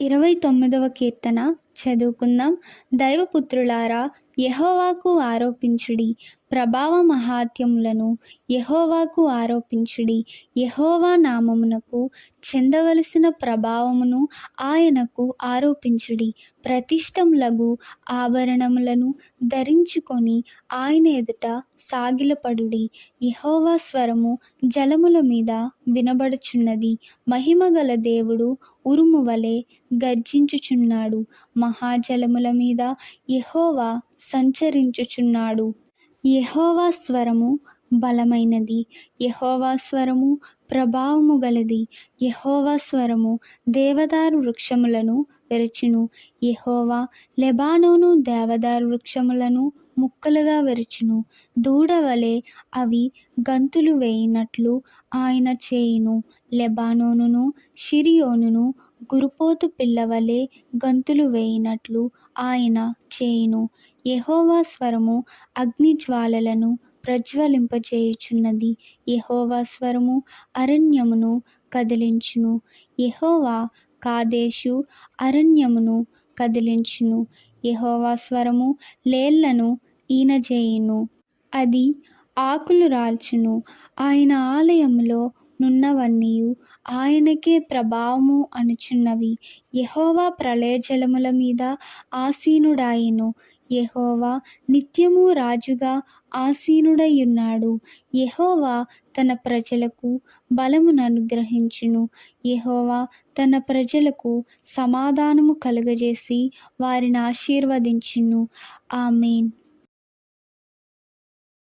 ఇరవై తొమ్మిదవ కీర్తన చదువుకుందాం. దైవపుత్రులారా యహోవాకు ఆరోపించుడి. ప్రభావ మహాత్యములను యహోవాకు ఆరోపించుడి. యహోవా నామమునకు చెందవలసిన ప్రభావమును ఆయనకు ఆరోపించుడి. ప్రతిష్టములగు ఆభరణములను ధరించుకొని ఆయన ఎదుట సాగిలపడుడి. యహోవా స్వరము జలముల మీద వినబడుచున్నది. మహిమగల దేవుడు ఉరుము వలె గర్జించుచున్నాడు. మహాజలముల మీద యహోవా సంచరించుచున్నాడు. యహోవా స్వరము బలమైనది. యహోవా స్వరము ప్రభావము గలది. యహోవా స్వరము దేవదారు వృక్షములను విరచును. యహోవా లెబానోను దేవదారు వృక్షములను ముక్కలుగా విరచును. దూడవలే అవి గంతులు వేయినట్లు ఆయన చేయును. లెబానోనును షిరియోనును గురుపోతు పిల్లవలె గంతులు వేయినట్లు ఆయన చేయును. యెహోవా స్వరము అగ్నిజ్వాలలను ప్రజ్వలింపచేయుచున్నది యెహోవా స్వరము అరణ్యమును కదిలించును. యెహోవా కాదేశు అరణ్యమును కదిలించును. యెహోవా స్వరము లేళ్ళను ఈనజేయును. అది ఆకులు రాల్చును. ఆయన ఆలయంలో నున్నవన్నీయు. ఆయనకే ప్రభావము అనుచున్నవి. యహోవా ప్రళయజలముల మీద ఆసీనుడాయెను. యహోవా నిత్యము రాజుగా ఆసీనుడై ఉన్నాడు యహోవా తన ప్రజలకు బలమును అనుగ్రహించును. యహోవా తన ప్రజలకు సమాధానము కలుగజేసి వారిని ఆశీర్వదించును. ఆమెన్.